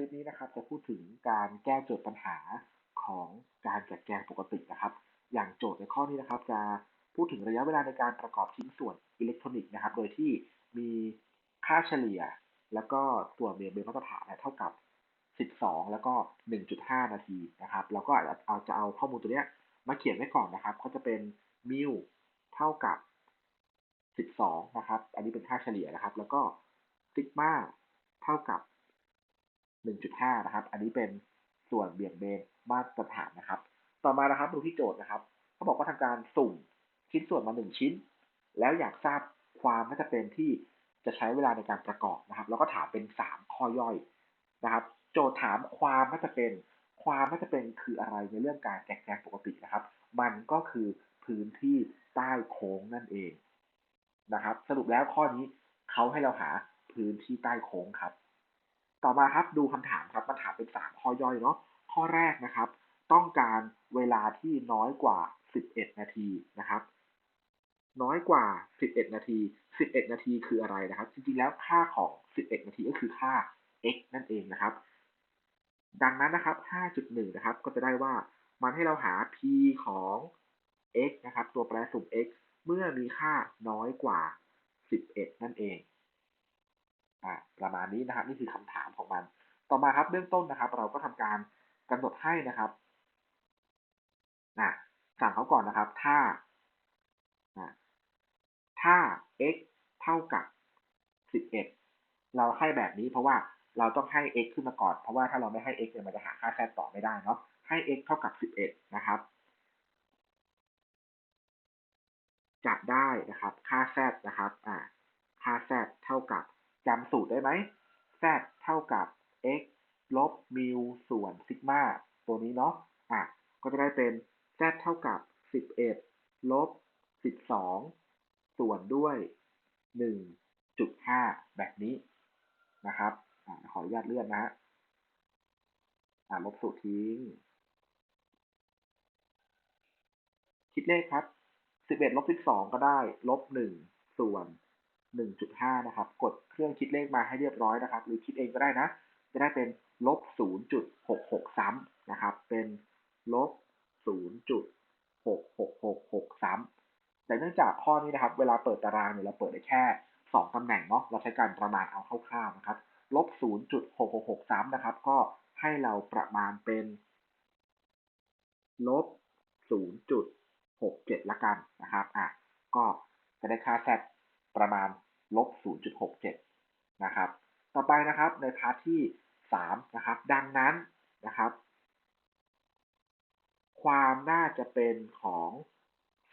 ลิปนี้นะครับจะพูดถึงการแก้โจทย์ปัญหาของการจัดแกงปกตินะครับ อย่างโจทย์ในข้อนี้นะครับ จะพูดถึงระยะเวลาในการประกอบชิ้นส่วนอิเล็กทรอนิกส์นะครับ โดยที่มีค่าเฉลี่ย แล้วก็ส่วนเบียดเบียนมาตรฐานเท่ากับ 12 แล้วก็ 1.5 นาทีนะครับแล้วก็เอาจะเอาข้อมูลตัวนี้มาเขียนไว้ก่อนนะครับ ก็จะเป็นมิลเท่ากับ 12 นะครับ อันนี้เป็นค่าเฉลี่ยนะครับ แล้วก็ซิกมาเท่ากับ 1.5 นะครับ อันนี้เป็นส่วนเบี่ยงเบนมาตรฐานนะครับ ต่อมานะครับดูที่โจทย์นะครับเขาบอกว่าทำการสุ่มชิ้นส่วนมา 1 ชิ้น แล้วอยากทราบความน่าจะเป็นที่จะใช้เวลาในการประกอบนะครับ แล้วก็ถามเป็น 3 ข้อย่อยนะครับ โจทย์ถามความน่าจะเป็น ความน่าจะเป็นคืออะไรในเรื่องการแกะแกงปกตินะครับ มันก็คือพื้นที่ใต้โค้งนั่นเองนะครับ สรุปแล้วข้อนี้เขาให้เราหาพื้นที่ใต้โค้งครับ ต่อมาครับดูคำถามครับมันถามเป็นสามข้อย่อยเนาะข้อแรกนะครับ ต้องการเวลาที่น้อยกว่า 11 นาทีนะครับ น้อยกว่า 11 นาที 11 นาทีคืออะไรนะครับ จริงๆแล้วค่าของ 11 นาทีก็คือค่า x นั่นเองนะครับ ดังนั้นนะครับ 5.1 นะครับ ก็จะได้ว่ามันให้เราหา p ของ x นะครับ ตัวแปรสุ่ม x เมื่อมีค่าน้อยกว่า 11 นั่นเอง อ่าประมาณนี้นะครับ นี่คือคำถามของมัน ต่อมาครับเบื้องต้นนะครับ เราก็ทำการกำหนดให้นะครับนะสั่งเขาก่อนนะครับ ถ้าถ้า x เท่ากับ 11 เราให้แบบนี้เพราะว่าเราต้องให้ x ขึ้นมาก่อน เพราะว่าถ้าเราไม่ให้ x เนี่ยมันจะหาค่าแทนต่อไม่ได้เนาะ ให้ x เท่ากับ 11 นะครับ จับได้นะครับ ค่า z นะครับ อ่า ค่า z เท่ากับ จำสูตรได้ไหม z เท่ากับ x ลบมิวส่วนซิกมาตัวนี้เนาะอะก็จะได้เป็น z เท่ากับ 11 ลบ 12 ส่วนด้วย 1.5 แบบนี้นะครับอขออนุญาตเลื่อนนะฮะลบสูตรทิ้ง คิดเลขครับ 11 ลบ 12 ก็ได้ ลบ 1 ส่วน 1.5 นะครับ กดเครื่องคิดเลขมาให้เรียบร้อยนะครับ หรือคิดเองก็ได้นะ จะได้เป็นลบ 0.666ซ้ำนะครับ เป็นลบ 0.666ซ้ำแต่เนื่องจากข้อนี้นะครับ เวลาเปิดตารางเนี่ยเราเปิดได้แค่ 2 ตำแหน่งเนาะ เราใช้การประมาณเอาคร่าวๆนะครับ ลบ 0.666ซ้ำนะครับ ก็ให้เราประมาณเป็นลบ 0.67 ละกันนะครับ อะ ก็จะได้ค่า z ประมาณลบ 0.67 นะครับ ต่อไปนะครับในพาร์ทที่ 3 นะครับ ดังนั้นนะครับ ความน่าจะเป็นของ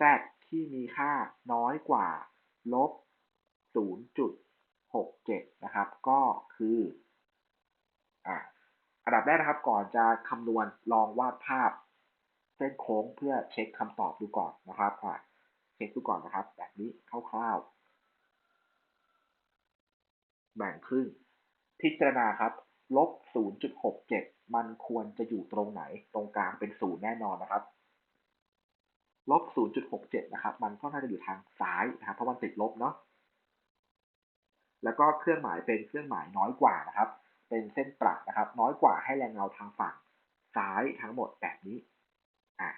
z ที่มีค่าน้อยกว่าลบ 0.67 นะครับ ก็คืออ่าอันดับแรกนะครับก่อนจะคำนวณลองวาดภาพ เส้นโค้งเพื่อเช็คคำตอบดูก่อนนะครับเช็คดูก่อนนะครับ แบบนี้คร่าวๆ แบ่งครึ่ง พิจารณาครับลบ 0.67 มันควรจะอยู่ตรงไหน ตรงกลางเป็นศูนย์แน่นอนนะครับ ลบ 0.67 นะครับ มันก็น่าจะอยู่ทางซ้ายนะครับเพราะมันติดลบเนาะ แล้วก็เครื่องหมายเป็นเครื่องหมายน้อยกว่านะครับ เป็นเส้นประนะครับ น้อยกว่าให้แรงเงาทางฝั่งซ้ายทั้งหมดแบบนี้ อ่า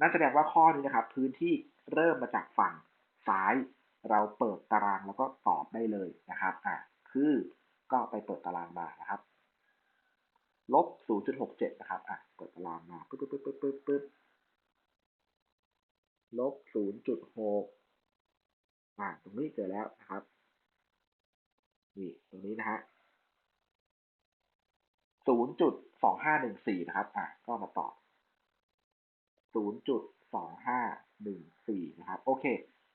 นั่นแสดงว่าข้อนี้นะครับ พื้นที่เริ่มมาจากฝั่งซ้าย เราเปิดตารางแล้วก็ตอบได้เลย นะครับอะคือก็ไปเปิดตารางมานะครับลบ 0.67 นะครับอะเปิดตารางมาปึ๊บปึ๊บปึ๊บปึ๊บปึ๊บปึ๊บลบ 0.6 อ่า ตรงนี้เจอแล้วนะครับ นี่ ตรงนี้นะฮะ 0.2514 นะครับ อะก็มาตอบ 0.2514 นะครับ โอเค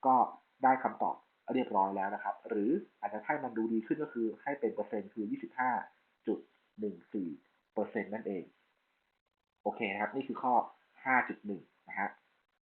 ก็ได้คำตอบ เรียบร้อยแล้วนะครับ หรืออาจจะให้มันดูดีขึ้นก็คือให้เป็นเปอร์เซ็นต์คือ 25.14เปอร์เซ็นต์นั่นเอง โอเคนะครับ นี่คือข้อ 5.1